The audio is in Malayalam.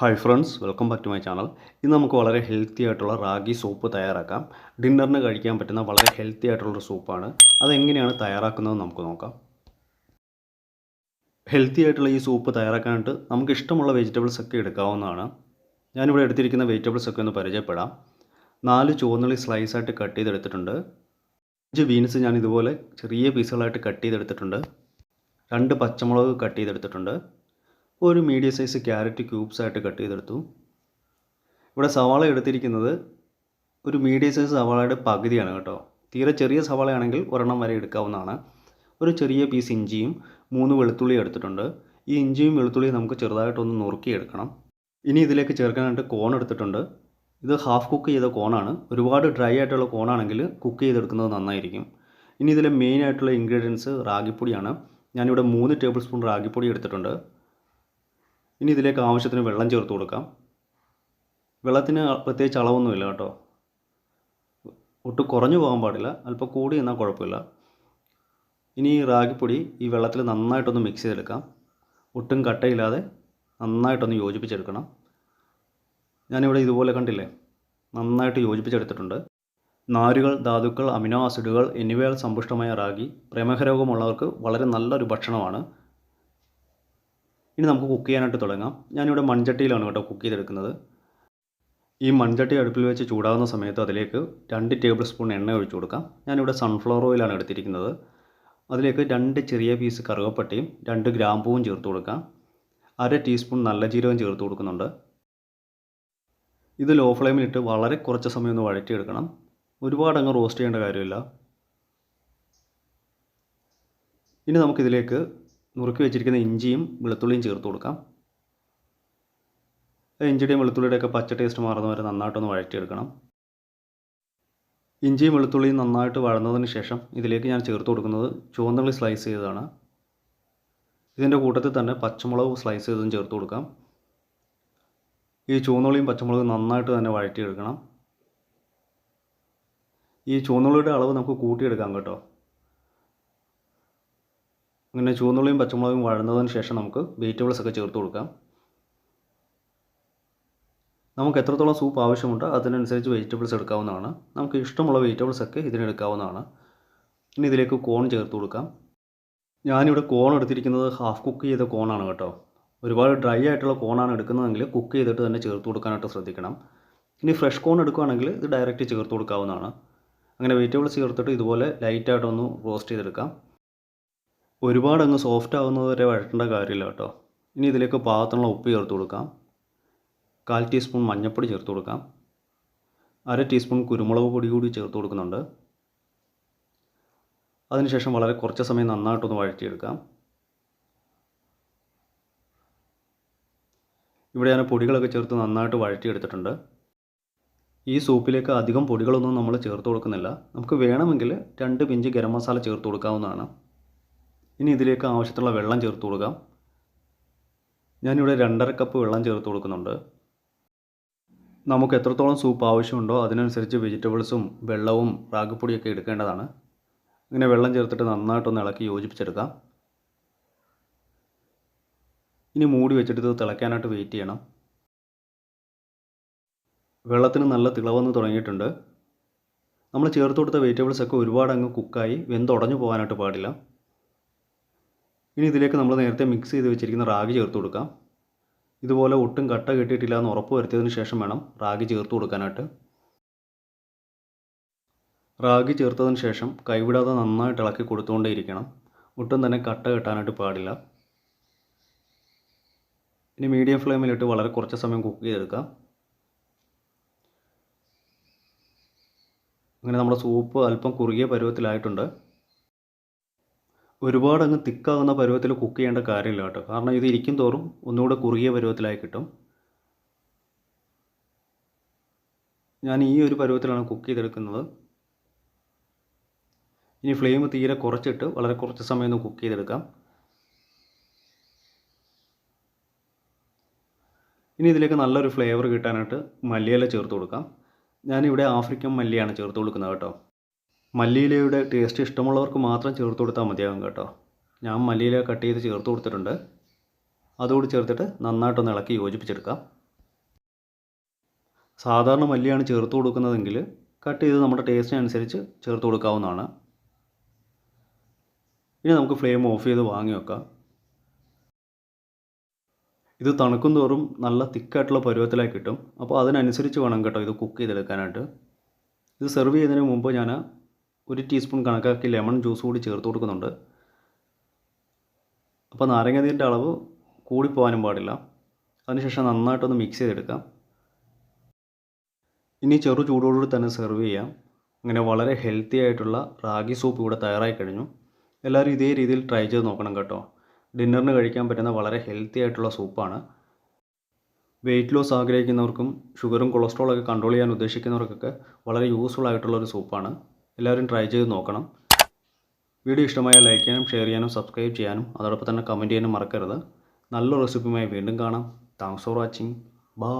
Hi friends welcome back to my channel ഇന്ന് നമുക്ക് വളരെ ഹെൽത്തി ആയിട്ടുള്ള റാഗി സൂപ്പ് തയ്യാറാക്കാം. ഡിന്നറിന് കഴിക്കാൻ പറ്റുന്ന വളരെ ഹെൽത്തി ആയിട്ടുള്ളൊരു സൂപ്പാണ്. അതെങ്ങനെയാണ് തയ്യാറാക്കുന്നത് നമുക്ക് നോക്കാം. ഹെൽത്തി ആയിട്ടുള്ള ഈ സൂപ്പ് തയ്യാറാക്കാനായിട്ട് നമുക്ക് ഇഷ്ടമുള്ള വെജിറ്റബിൾസ് ഒക്കെ എടുക്കാവുന്നതാണ്. ഞാനിവിടെ എടുത്തിരിക്കുന്ന വെജിറ്റബിൾസ് ഒക്കെ ഒന്ന് പരിചയപ്പെടാം. നാല് ചുവന്നുള്ളി സ്ലൈസായിട്ട് കട്ട് ചെയ്തെടുത്തിട്ടുണ്ട്. അഞ്ച് ബീൻസ് ഞാൻ ഇതുപോലെ ചെറിയ പീസുകളായിട്ട് കട്ട് ചെയ്തെടുത്തിട്ടുണ്ട്. രണ്ട് പച്ചമുളക് കട്ട് ചെയ്തെടുത്തിട്ടുണ്ട്. ഒരു മീഡിയം സൈസ് ക്യാരറ്റ് ക്യൂബ്സ് ആയിട്ട് കട്ട് ചെയ്തെടുത്തു. ഇവിടെ സവാള എടുത്തിരിക്കുന്നത് ഒരു മീഡിയം സൈസ് സവാളയുടെ പകുതിയാണ് കേട്ടോ. തീരെ ചെറിയ സവാളയാണെങ്കിൽ ഒരെണ്ണം വരെ എടുക്കാവുന്നതാണ്. ഒരു ചെറിയ പീസ് ഇഞ്ചിയും മൂന്ന് വെളുത്തുള്ളി എടുത്തിട്ടുണ്ട്. ഈ ഇഞ്ചിയും വെളുത്തുള്ളിയും നമുക്ക് ചെറുതായിട്ടൊന്ന് നുറുക്കിയെടുക്കണം. ഇനി ഇതിലേക്ക് ചേർക്കാനായിട്ട് കോൺ എടുത്തിട്ടുണ്ട്. ഇത് ഹാഫ് കുക്ക് ചെയ്ത കോണാണ് ഒരുപാട് ഡ്രൈ ആയിട്ടുള്ള കോണാണെങ്കിൽ കുക്ക് ചെയ്തെടുക്കുന്നത് നന്നായിരിക്കും. ഇനി ഇതിലെ മെയിൻ ആയിട്ടുള്ള ഇൻഗ്രീഡിയൻസ് റാഗിപ്പൊടിയാണ്. ഞാനിവിടെ മൂന്ന് ടേബിൾ സ്പൂൺ റാഗിപ്പൊടി എടുത്തിട്ടുണ്ട്. ഇനി ഇതിലേക്ക് ആവശ്യത്തിന് വെള്ളം ചേർത്ത് കൊടുക്കാം. വെള്ളത്തിന് പ്രത്യേകിച്ച് അളവൊന്നുമില്ല കേട്ടോ. ഒട്ടും കുറഞ്ഞു പോകാൻ പാടില്ല. അല്പം കൂടി എന്നാൽ കുഴപ്പമില്ല. ഇനി ഈ റാഗിപ്പൊടി ഈ വെള്ളത്തിൽ നന്നായിട്ടൊന്ന് മിക്സ് ചെയ്തെടുക്കാം. ഒട്ടും കട്ടയില്ലാതെ നന്നായിട്ടൊന്ന് യോജിപ്പിച്ചെടുക്കണം. ഞാനിവിടെ ഇതുപോലെ കണ്ടില്ലേ? നന്നായിട്ട് യോജിപ്പിച്ചെടുത്തിട്ടുണ്ട്. നാരുകൾ ധാതുക്കൾ അമിനോ ആസിഡുകൾ എന്നിവയാൽ സമ്പുഷ്ടമായ റാഗി. പ്രമേഹരോഗമുള്ളവർക്ക് വളരെ നല്ലൊരു ഭക്ഷണമാണ്. ഇനി നമുക്ക് കുക്ക് ചെയ്യാനായിട്ട് തുടങ്ങാം. ഞാനിവിടെ മൺചട്ടിയിലാണ് കേട്ടോ കുക്ക് ചെയ്തെടുക്കുന്നത്. ഈ മൺചട്ടി അടുപ്പിൽ വെച്ച് ചൂടാകുന്ന സമയത്ത് അതിലേക്ക് രണ്ട് ടേബിൾ സ്പൂൺ എണ്ണ ഒഴിച്ചു കൊടുക്കാം. ഞാനിവിടെ സൺഫ്ലവർ ഓയിലാണ് എടുത്തിരിക്കുന്നത്. അതിലേക്ക് രണ്ട് ചെറിയ പീസ് കറുവപ്പട്ടയും രണ്ട് ഗ്രാമ്പൂവും ചേർത്ത് കൊടുക്കാം. അര ടീസ്പൂൺ നല്ല ജീരകം ചേർത്ത് കൊടുക്കുന്നുണ്ട്. ഇത് ലോ ഫ്ലെയിമിലിട്ട് വളരെ കുറച്ച് സമയം ഒന്ന് വഴറ്റിയെടുക്കണം. ഒരുപാട് അങ്ങ് റോസ്റ്റ് ചെയ്യേണ്ട കാര്യമില്ല. ഇനി നമുക്കിതിലേക്ക് നുറുക്കി വെച്ചിരിക്കുന്ന ഇഞ്ചിയും വെളുത്തുള്ളിയും ചേർത്ത് കൊടുക്കാം. ഇഞ്ചിയുടെയും വെളുത്തുള്ളിയുടെയൊക്കെ പച്ച ടേസ്റ്റ് മാറുന്ന വരെ നന്നായിട്ടൊന്ന് വഴറ്റിയെടുക്കണം. ഇഞ്ചിയും വെളുത്തുള്ളിയും നന്നായിട്ട് വഴന്നതിന് ശേഷം ഇതിലേക്ക് ഞാൻ ചേർത്ത് കൊടുക്കുന്നത് ചുവന്നുള്ളി സ്ലൈസ് ചെയ്തതാണ്. ഇതിന്റെ കൂട്ടത്തിൽ തന്നെ പച്ചമുളക് സ്ലൈസ് ചെയ്തതും ചേർത്ത് കൊടുക്കാം. ഈ ചുവന്നുള്ളിയും പച്ചമുളകും നന്നായിട്ട് തന്നെ വഴറ്റിയെടുക്കണം. ഈ ചുവന്നുള്ളിയുടെ അളവ് നമുക്ക് കൂട്ടിയെടുക്കാം കേട്ടോ. അങ്ങനെ ചുവന്നുള്ളിയും പച്ചമുളകും വഴന്നതിന് ശേഷം നമുക്ക് വെജിറ്റബിൾസ് ഒക്കെ ചേർത്ത് കൊടുക്കാം. നമുക്ക് എത്രത്തോളം സൂപ്പ് ആവശ്യമുണ്ടോ അതിനനുസരിച്ച് വെജിറ്റബിൾസ് എടുക്കാവുന്നതാണ്. നമുക്ക് ഇഷ്ടമുള്ള വെജിറ്റബിൾസ് ഒക്കെ ഇതിനെടുക്കാവുന്നതാണ് ഇനി ഇതിലേക്ക് കോൺ ചേർത്ത് കൊടുക്കാം. ഞാനിവിടെ കോൺ എടുത്തിരിക്കുന്നത് ഹാഫ് കുക്ക് ചെയ്ത കോണാണ് കേട്ടോ. ഒരുപാട് ഡ്രൈ ആയിട്ടുള്ള കോണാണ് എടുക്കുന്നതെങ്കിൽ കുക്ക് ചെയ്തിട്ട് തന്നെ ചേർത്ത് കൊടുക്കാനായിട്ട് ശ്രദ്ധിക്കണം. ഇനി ഫ്രഷ് കോൺ എടുക്കുകയാണെങ്കിൽ ഇത് ഡയറക്റ്റ് ചേർത്ത് കൊടുക്കാവുന്നതാണ്. അങ്ങനെ വെജിറ്റബിൾസ് ചേർത്തിട്ട് ഇതുപോലെ ലൈറ്റായിട്ടൊന്ന് റോസ്റ്റ് ചെയ്തെടുക്കാം. ഒരുപാട് അങ്ങ് സോഫ്റ്റ് ആവുന്നത് വരെ വഴറ്റേണ്ട കാര്യമില്ല കേട്ടോ. ഇനി ഇതിലേക്ക് പാകത്തിനുള്ള ഉപ്പ് ചേർത്ത് കൊടുക്കാം. കാൽ ടീസ്പൂൺ മഞ്ഞൾപ്പൊടി ചേർത്ത് കൊടുക്കാം. അര ടീസ്പൂൺ കുരുമുളക് പൊടി കൂടി ചേർത്ത് കൊടുക്കുന്നുണ്ട്. അതിനുശേഷം വളരെ കുറച്ച് സമയം നന്നായിട്ടൊന്ന് വഴറ്റിയെടുക്കാം. ഇവിടെ ഞാൻ പൊടികളൊക്കെ ചേർത്ത് നന്നായിട്ട് വഴറ്റിയെടുത്തിട്ടുണ്ട്. ഈ സൂപ്പിലേക്ക് അധികം പൊടികളൊന്നും നമ്മൾ ചേർത്ത് കൊടുക്കുന്നില്ല. നമുക്ക് വേണമെങ്കിൽ രണ്ട് പിഞ്ച് ഗരം മസാല ചേർത്ത് കൊടുക്കാവുന്നതാണ്. ഇനി ഇതിലേക്ക് ആവശ്യത്തിനുള്ള വെള്ളം ചേർത്ത് കൊടുക്കാം. ഞാനിവിടെ രണ്ടര കപ്പ് വെള്ളം ചേർത്ത് കൊടുക്കുന്നുണ്ട്. നമുക്ക് എത്രത്തോളം സൂപ്പ് ആവശ്യമുണ്ടോ അതിനനുസരിച്ച് വെജിറ്റബിൾസും വെള്ളവും റാഗിപ്പൊടിയൊക്കെ എടുക്കേണ്ടതാണ്. ഇങ്ങനെ വെള്ളം ചേർത്തിട്ട് നന്നായിട്ടൊന്ന് ഇളക്കി യോജിപ്പിച്ചെടുക്കാം. ഇനി മൂടി വെച്ചിട്ട് ഇത് തിളയ്ക്കാനായിട്ട് വെയിറ്റ് ചെയ്യണം. വെള്ളത്തിന് നല്ല തിളവന്ന് തുടങ്ങിയിട്ടുണ്ട്. നമ്മൾ ചേർത്ത് കൊടുത്ത വെജിറ്റബിൾസൊക്കെ ഒരുപാട് അങ്ങ് കുക്കായി വെന്തുടഞ്ഞു പോകാനായിട്ട് പാടില്ല. ഇനി ഇതിലേക്ക് നമ്മൾ നേരത്തെ മിക്സ് ചെയ്ത് വെച്ചിരിക്കുന്ന റാഗി ചേർത്ത് കൊടുക്കാം. ഇതുപോലെ ഒട്ടും കട്ട കെട്ടിയിട്ടില്ല എന്ന് ഉറപ്പ് വരുത്തിയതിന് ശേഷം വേണം റാഗി ചേർത്ത് കൊടുക്കാനായിട്ട്. റാഗി ചേർത്തതിന് ശേഷം കൈവിടാതെ നന്നായിട്ട് ഇളക്കി കൊടുത്തുകൊണ്ടേയിരിക്കണം ഒട്ടും തന്നെ കട്ട കെട്ടാനായിട്ട് പാടില്ല. ഇനി മീഡിയം ഫ്ലെയിമിലിട്ട് വളരെ കുറച്ച് സമയം കുക്ക് ചെയ്തെടുക്കാം. അങ്ങനെ നമ്മുടെ സൂപ്പ് അല്പം കുറുകിയ പരുവത്തിലായിട്ടുണ്ട്. ഒരുപാട് അങ്ങ് തിക്കാകുന്ന പരുവത്തിൽ കുക്ക് ചെയ്യേണ്ട കാര്യമില്ല കേട്ടോ. കാരണം ഇത് ഇരിക്കും തോറും ഒന്നുകൂടെ കുറുകിയ പരുവത്തിലായി കിട്ടും. ഞാൻ ഈ ഒരു പരുവത്തിലാണ് കുക്ക് ചെയ്തെടുക്കുന്നത്. ഇനി ഫ്ലെയിം തീരെ കുറച്ചിട്ട് വളരെ കുറച്ച് സമയം ഒന്ന് കുക്ക് ചെയ്തെടുക്കാം. ഇനി ഇതിലേക്ക് നല്ലൊരു ഫ്ലേവർ കിട്ടാനായിട്ട് മല്ലിയില ചേർത്ത് കൊടുക്കാം. ഞാനിവിടെ ആഫ്രിക്കൻ മല്ലിയാണ് ചേർത്ത് കൊടുക്കുന്നത് കേട്ടോ. മല്ലിയിലയുടെ ടേസ്റ്റ് ഇഷ്ടമുള്ളവർക്ക് മാത്രം ചേർത്ത് കൊടുത്താൽ മതിയാകും കേട്ടോ. ഞാൻ മല്ലിയില കട്ട് ചെയ്ത് ചേർത്ത് കൊടുത്തിട്ടുണ്ട്. അതുകൂടി ചേർത്തിട്ട് നന്നായിട്ടൊന്ന് ഇളക്കി യോജിപ്പിച്ചെടുക്കാം. സാധാരണ മല്ലിയാണ് ചേർത്ത് കൊടുക്കുന്നതെങ്കിൽ കട്ട് ചെയ്ത് നമ്മുടെ ടേസ്റ്റിനനുസരിച്ച് ചേർത്ത് കൊടുക്കാവുന്നതാണ്. ഇനി നമുക്ക് ഫ്ലെയിം ഓഫ് ചെയ്ത് വാങ്ങി വെക്കാം. ഇത് തണുക്കും തോറും നല്ല തിക്കായിട്ടുള്ള പരുവത്തിലായി കിട്ടും. അപ്പോൾ അതിനനുസരിച്ച് വേണം കേട്ടോ ഇത് കുക്ക് ചെയ്തെടുക്കാനായിട്ട്. ഇത് സെർവ് ചെയ്യുന്നതിന് മുമ്പ് ഞാൻ ഒരു ടീസ്പൂൺ കണക്കാക്കി ലെമൺ ജ്യൂസ് കൂടി ചേർത്ത് കൊടുക്കുന്നുണ്ട്. അപ്പോൾ നാരങ്ങനീരിന്റെ അളവ് കൂടിപ്പോകാനും പാടില്ല. അതിനുശേഷം നന്നായിട്ടൊന്ന് മിക്സ് ചെയ്തെടുക്കാം. ഇനി ചെറു ചൂടോടുകൂടി തന്നെ സെർവ് ചെയ്യാം. അങ്ങനെ വളരെ ഹെൽത്തി ആയിട്ടുള്ള റാഗി സൂപ്പ് ഇവിടെ തയ്യാറായി കഴിഞ്ഞു. എല്ലാവരും ഇതേ രീതിയിൽ ട്രൈ ചെയ്ത് നോക്കണം കേട്ടോ. ഡിന്നറിന് കഴിക്കാൻ പറ്റുന്ന വളരെ ഹെൽത്തി ആയിട്ടുള്ള സൂപ്പാണ് വെയിറ്റ് ലോസ് ആഗ്രഹിക്കുന്നവർക്കും ഷുഗറും കൊളസ്ട്രോളൊക്കെ കൺട്രോൾ ചെയ്യാൻ ഉദ്ദേശിക്കുന്നവർക്കൊക്കെ വളരെ യൂസ്ഫുൾ ആയിട്ടുള്ള ഒരു സൂപ്പാണ് എല്ലാവരും ട്രൈ ചെയ്ത് നോക്കണം. വീഡിയോ ഇഷ്ടമായ ലൈക്ക് ചെയ്യാനും ഷെയർ ചെയ്യാനും സബ്സ്ക്രൈബ് ചെയ്യാനും അതോടൊപ്പം തന്നെ കമന്റ് ചെയ്യാനും മറക്കരുത്. നല്ല റെസിപ്പിയുമായി വീണ്ടും കാണാം. Thanks for watching bye